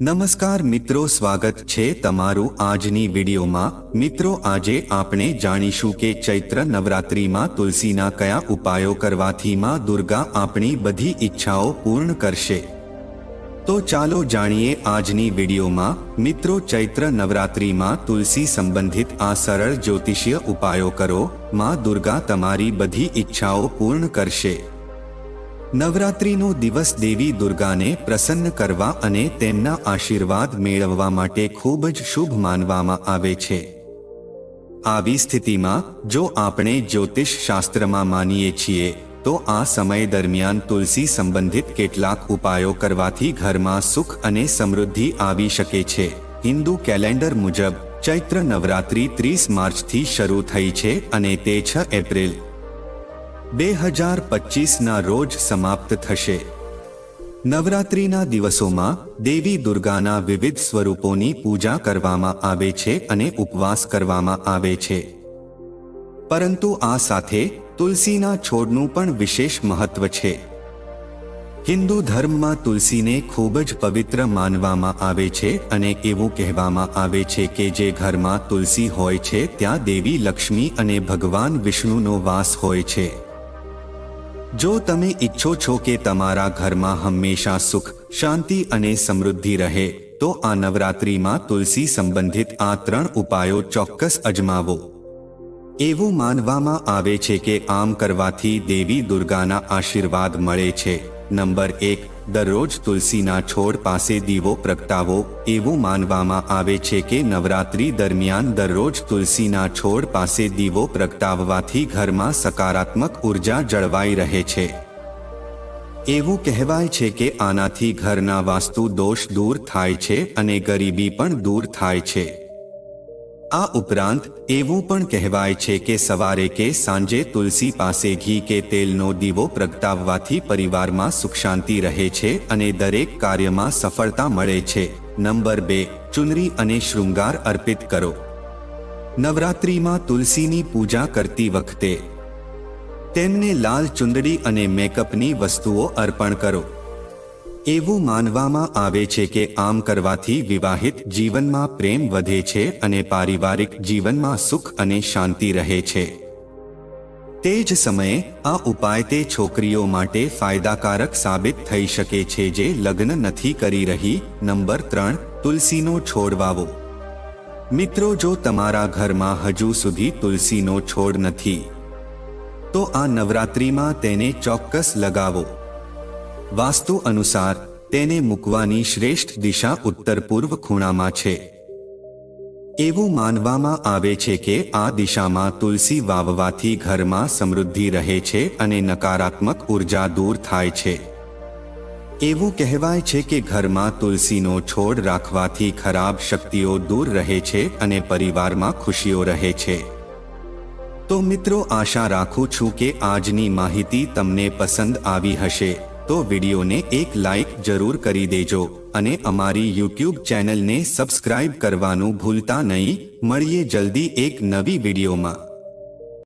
નમસ્કાર મિત્રો, સ્વાગત છે તમારું આજની વિડીયોમાં. મિત્રો, આજે આપણે જાણીશું કે ચૈત્ર નવરાત્રિમાં તુલસીના કયા ઉપાયો કરવાથી માં દુર્ગા આપણી બધી ઈચ્છાઓ પૂર્ણ કરશે. તો ચાલો જાણીએ આજની વિડીયોમાં. મિત્રો, ચૈત્ર નવરાત્રિમાં તુલસી સંબંધિત આ સરળ જ્યોતિષીય ઉપાયો કરો. માં દુર્ગા તમારી બધી ઈચ્છાઓ પૂર્ણ કરશે. નવરાત્રિનો દિવસ દેવી દુર્ગાને પ્રસન્ન કરવા અને તેમના આશીર્વાદ મેળવવા માટે ખૂબ જ શુભ માનવામાં આવે છે. આવી સ્થિતિમાં, જો આપણે જ્યોતિષ શાસ્ત્રમાં માનીએ છીએ, તો આ સમય દરમિયાન તુલસી સંબંધિત કેટલાક ઉપાયો કરવાથી ઘરમાં સુખ અને સમૃદ્ધિ આવી શકે છે. હિન્દુ કેલેન્ડર મુજબ, ચૈત્ર નવરાત્રિ ત્રીસ માર્ચથી શરૂ થઈ છે અને તે છ એપ્રિલ બે હજાર પચીસના રોજ સમાપ્ત થશે. નવરાત્રિના દિવસોમાં દેવી દુર્ગાના વિવિધ સ્વરૂપોની પૂજા કરવામાં આવે છે અને ઉપવાસ કરવામાં આવે છે. પરંતુ આ સાથે તુલસીના છોડનું પણ વિશેષ મહત્વ છે. હિન્દુ ધર્મમાં તુલસીને ખૂબ જ પવિત્ર માનવામાં આવે છે અને એવું કહેવામાં આવે છે કે જે ઘરમાં તુલસી હોય છે, ત્યાં દેવી લક્ષ્મી અને ભગવાન વિષ્ણુનો વાસ હોય છે. જો તમે ઈચ્છો છો કે તમારા ઘરમાં હંમેશા સુખ, શાંતિ અને સમૃદ્ધિ રહે, તો આ નવરાત્રિમાં તુલસી સંબંધિત આ ત્રણ ઉપાયો ચોક્કસ અજમાવો. એવું માનવામાં આવે છે કે આમ કરવાથી દેવી દુર્ગાના આશીર્વાદ મળે છે. નંબર એક, દરરોજ તુલસીના છોડ પાસે દીવો પ્રગટાવો, એવું માનવામાં આવે છે કે નવરાત્રી દરમિયાન દરરોજ તુલસીના છોડ પાસે દીવો પ્રગટાવવાથી ઘરમાં સકારાત્મક ઊર્જા જળવાઈ રહે છે. એવું કહેવાય છે કે આનાથી ઘરના વાસ્તુ દોષ દૂર થાય છે અને ગરીબી પણ દૂર થાય છે. આ ઉપરાંત, એવું પણ કહેવાય છે કે સવારે કે સાંજે તુલસી પાસે ઘી કે તેલનો દીવો પ્રગટાવવાથી પરિવારમાં સુખ શાંતિ રહે છે અને દરેક કાર્યમાં સફળતા મળે છે. નંબર બે, ચુનરી અને શૃંગાર અર્પિત કરો. નવરાત્રિમાં તુલસીની પૂજા કરતી વખતે તેમને લાલ ચુંદડી અને મેકઅપની વસ્તુઓ અર્પણ કરો. એવું માનવામાં આવે છે કે આમ કરવાથી વિવાહિત જીવનમાં પ્રેમ વધે છે અને પારિવારિક જીવનમાં સુખ અને શાંતિ રહે છે. તે જ સમયે, આ ઉપાય તે છોકરીઓ માટે ફાયદાકારક સાબિત થઈ શકે છે જે લગ્ન નથી કરી રહી. નંબર ત્રણ, તુલસીનો છોડ વાવો. મિત્રો, જો તમારા ઘરમાં હજુ સુધી તુલસીનો છોડ નથી, તો આ નવરાત્રિમાં તેને ચોક્કસ લગાવો. વાસ્તુ અનુસાર તેને મૂકવાની શ્રેષ્ઠ દિશા ઉત્તર પૂર્વ ખૂણામાં છે. એવું માનવામાં આવે છે કે આ દિશામાં તુલસી વાવવાથી ઘરમાં સમૃદ્ધિ રહે છે અને નકારાત્મક ઊર્જા દૂર થાય છે. એવું કહેવાય છે કે ઘરમાં તુલસીનો છોડ રાખવાથી ખરાબ શક્તિઓ દૂર રહે છે અને પરિવારમાં ખુશીઓ રહે છે. તો મિત્રો, આશા રાખું છું કે આજની માહિતી તમને પસંદ આવી હશે. તો વિડીયોને એક લાઈક જરૂર કરી દેજો અને અમારી યુટ્યુબ ચેનલને સબસ્ક્રાઇબ કરવાનું ભૂલતા નહીં. મળીએ જલ્દી એક નવી વિડીયોમાં.